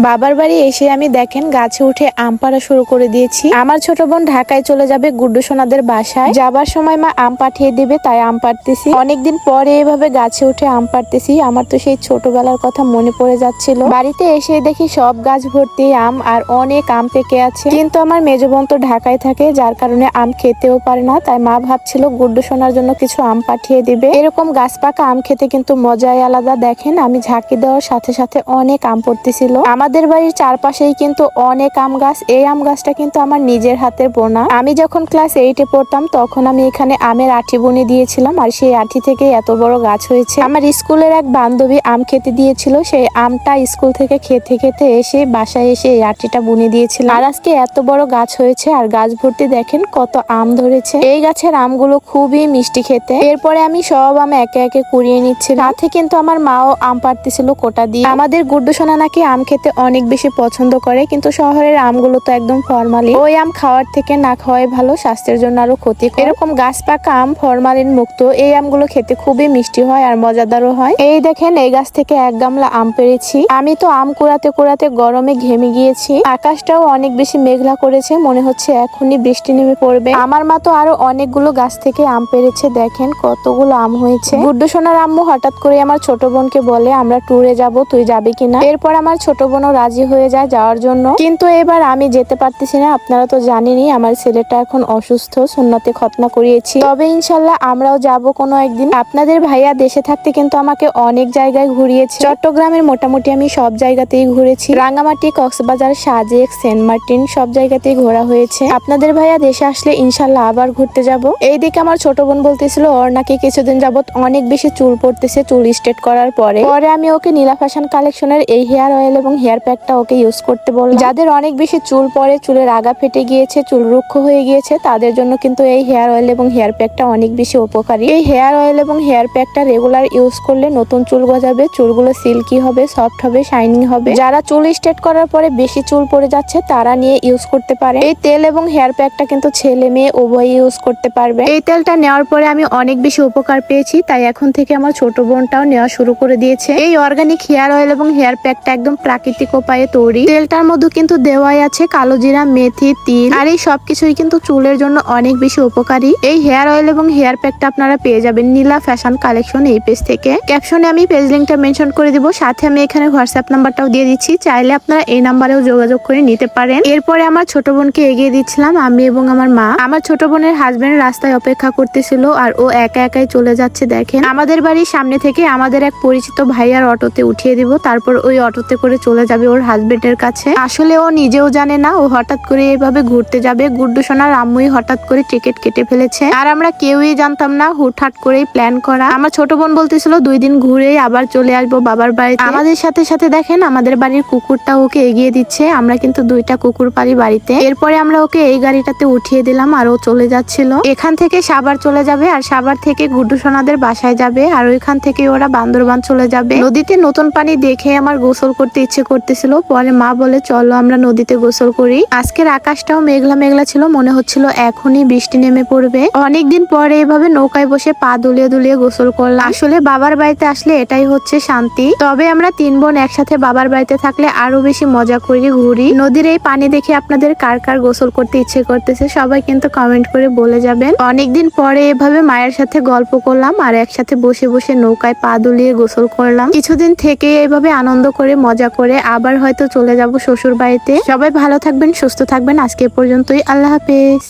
বাবার বাড়ি এসে আমি দেখেন গাছে উঠে আম পাড়া শুরু করে দিয়েছি। আমার ছোট বোন ঢাকায় চলে যাবে গুড্ডু সোনাদের বাসায়। যাবার সময় মা আম পাঠিয়ে দেবে, তাই আম পাড়তেছি। অনেকদিন পরে এভাবে গাছে উঠে আম পাড়তেছি। আমার তো সেই ছোটবেলার কথা মনে পড়ে যাচ্ছিল। বাড়িতে এসে দেখি সব গাছ ভর্তি আম আর অনেক আম পেকে আছে। কিন্তু আমার মেজ বোন তো ঢাকায় থাকে, যার কারণে আম খেতেও পারে না। তাই মা ভাবছিল গুড্ডু সোনার জন্য কিছু আম পাঠিয়ে দিবে। এরকম গাছ পাকা আম খেতে কিন্তু মজাই আলাদা। দেখেন আমি ঝাঁকি দেওয়ার সাথে সাথে অনেক আম পড়তেছিল। আমাদের বাড়ির চারপাশেই কিন্তু অনেক আম গাছ। এই আম গাছটা কিন্তু আমার নিজের হাতের বোনা। আমি যখন ক্লাস এইটে পড়তাম, তখন আমি এখানে আমের আঠি বুনে দিয়েছিলাম, আর সেই আঠি থেকে এত বড় গাছ হয়েছে। আমার স্কুলের এক বান্ধবী আম খেতে দিয়েছিল, সেই আমটা স্কুল থেকে খেতে খেতে এসে বাসায় এসে এই আটিটা বুনে দিয়েছিল। আর আজকে এত বড় গাছ হয়েছে, আর গাছ ভর্তি দেখেন কত আম ধরেছে। এই গাছের আমগুলো খুবই মিষ্টি খেতে। এরপরে আমি সব আম একে একে কুড়িয়ে নিচ্ছি রাতে কিন্তু আমার মাও আম পাড়তেছিল কোটা দিয়ে। আমাদের গুড্ডু সোনা নাকি আম খেতে অনেক বেশি পছন্দ করে, কিন্তু শহরের আমগুলো তো একদম ফরমালিন ওই আম খাওয়ার থেকে না খাওয়াই ভালো, স্বাস্থ্যের জন্য আরও ক্ষতি এরকম গাছ পাকা আম ফরমালিন মুক্ত, এই আমগুলো খেতে খুবই মিষ্টি হয় আর মজাদারও হয়। এই দেখেন, এই গাছ থেকে এক গামলা আম পেরেছি। আমি তো আম কুড়াতে কুড়াতে গরমে ঘেমে গিয়েছি। আকাশটাও অনেক বেশি মেঘলা করেছে, মনে হচ্ছে এখনই বৃষ্টি নেমে পড়বে। আমার মা তো আরও অনেকগুলো গাছ থেকে আম পেরেছে, দেখেন কতগুলো আম হয়েছে। গুড্ডু সোনার আম্মু হঠাৎ করে আমার ছোট বোনকে বলে, আমরা ট্যুরে যাব, তুই যাবি কিনা? এরপর আমার ছোট বোনও রাজি হয়ে যায় যাওয়ার জন্য। কিন্তু এবার আমি যেতে পারতেছি না, আপনারা তো জানেনই আমার ছেলেটা এখন অসুস্থ, সুন্নাতে খতনা করিয়েছি। তবে ইনশাল্লাহ আমরাও যাব কোনো একদিন। আপনাদের ভাইয়া দেশে থাকতে কিন্তু আমাকে অনেক জায়গায় ঘুরিয়েছে। চট্টগ্রামের মোটামুটি আমি সব জায়গাতেই ঘুরেছি। রাঙ্গামাটি, কক্সবাজার, সাজেক, সেন্ট মার্টিন সব জায়গাতেই ঘোরা হয়েছে। আপনাদের ভাইয়া দেশে আসলে ইনশাল্লাহ আবার ঘুরতে যাব। এইদিকে আমার ছোট বোন বলতেছিল, ওর নাকি কিছুদিন যাবত অনেক বেশি চুল পড়তেছে, চুল স্ট্রেট করার পরে। পরে আমি ওকে নীলা ফ্যাশন কালেকশনের এই হেয়ার অয়েল এবং হেয়ার প্যাকটা ওকে ইউজ করতে বললাম। যাদের অনেক বেশি চুল পড়ে, চুলের আগা ফেটে গিয়েছে, চুল রুক্ষ হয়ে গিয়েছে, তাদের জন্য কিন্তু এই হেয়ার অয়েল এবং হেয়ার প্যাকটা অনেক বেশি উপকারী। এই হেয়ার অয়েল এবং হেয়ার প্যাকটা রেগুলার ইউজ করলে নতুন চুল গজাবে, চুলগুলো সিল্কি হবে সফট হবে শাইনিং হবে। যারা চুল স্ট্রেট করার পরে বেশি চুল পড়ে যাচ্ছে, তারা নিয়ে ইউজ করতে পারে। এই তেল এবং হেয়ার প্যাকটা কিন্তু ছেলে মেয়ে উভয় ইউজ করতে পারবে। এই তেলটা নেওয়ার পরে আমি অনেক বেশি উপকার পেয়েছি, তাই এখন থেকে আমার ছোট বোনটাও নেওয়া শুরু করে দিয়েছে। এই অর্গানিক হেয়ার অয়েল এবং হেয়ার প্যাকটা একদম প্রাকৃতিক উপায়ে তৈরি। তেলটার মধ্যে কিন্তু দেওয়াই আছে কালো জিরা, মেথি, তিল। আর এই সবকিছুই কিন্তু চুলের জন্য অনেক বেশি উপকারী। এই হেয়ার অয়েল এবং হেয়ার প্যাকটা আপনারা পেয়ে যাবেন নীলা ফ্যাশন কালেকশন এই পেজ থেকে। ক্যাপশনে আমি পেজ লিঙ্কটা মেনশন করে দিব, সাথে আমি এখানে হোয়াটসঅ্যাপ নাম্বারটাও দিয়ে দিচ্ছি। চাইলে আপনারা এই নাম্বারেও যোগাযোগ করে নিতে পারেন। এরপরে আমার ছোট বোনকে এগিয়ে দিচ্ছিলাম, আমি এবং আমার মা। আমার ছোট বোনের হাজবেন্ড রাস্তায় অপেক্ষা করতেছিল আর ও একা একাই চলে যাচ্ছে, দেখেন। আমাদের বাড়ির সামনে থেকে আমাদের এক পরিচিত ভাইয়ার অটোতে উঠিয়ে দিব, তারপর ওই অটোতে করে চলে যাবে ওর হাজবেন্ডের কাছে। আসলে ও নিজেও জানে না, ও হঠাৎ করে এভাবে ঘুরতে যাবে। গুড্ডু সোনার আম্মুই হঠাৎ করে টিকিট কেটে ফেলেছে। আর আমরা কেউই জানতাম না হুটহাট করেই প্ল্যান করা। আমার ছোট বোন বলতেছিল, দুই দিন ঘুরেই আবার চলে আসব বাবার বাড়িতে। আমাদের সাথে সাথে দেখেন, আমাদের বাড়ির কুকুরটা ওকে এগিয়ে দিচ্ছে। আমরা কিন্তু দুইটা কুকুর পালি বাড়িতে। এরপরে আমরা ওকে এই গাড়িটাতে উঠিয়ে দিলাম আর ও চলে যাচ্ছিল। এখান থেকে সাবার চলে যাবে আর সাবার থেকে গুড্ডু সোনাদের বাসায় যাবে। আর ওইখান থেকে ওরা বান্দরবান চলে যাবে। নদীতে নতুন পানি দেখে আমার গোসল করতে ইচ্ছে করতেছিল, পরে মা বলে, চলো আমরা নদীতে গোসল করি। আজকের আকাশটাও মেঘলা মেঘলা ছিল, মনে হচ্ছিল এখনই বৃষ্টি নেমে পড়বে। অনেকদিন পরে এভাবে নৌকায় বসে পা দুলিয়ে দুলিয়ে গোসল করলাম। আসলে বাবার বাড়িতে আসলে এটাই হচ্ছে শান্তি। তবে আমরা তিন বোন একসাথে বাবার বাড়িতে থাকলে আরও বেশি মজা করি, ঘুরি। নদীর এই পানি দেখে আপনাদের কার কার গোসল করতে ইচ্ছে করতেছে, সবাই কিন্তু কমেন্ট করে বলে যাবেন। অনেকদিন পরে এভাবে মায়ের সাথে গল্প করলাম আর একসাথে বসে বসে নৌকায় পা দুলিয়ে গোসল করলাম। কিছুদিন থেকে এইভাবে আনন্দ করে, মজা করে আবার হয়তো চলে যাব শ্বশুর বাড়িতে সবাই ভালো থাকবেন, সুস্থ থাকবেন। আজকে পর্যন্তই। আল্লাহ হাফেজ।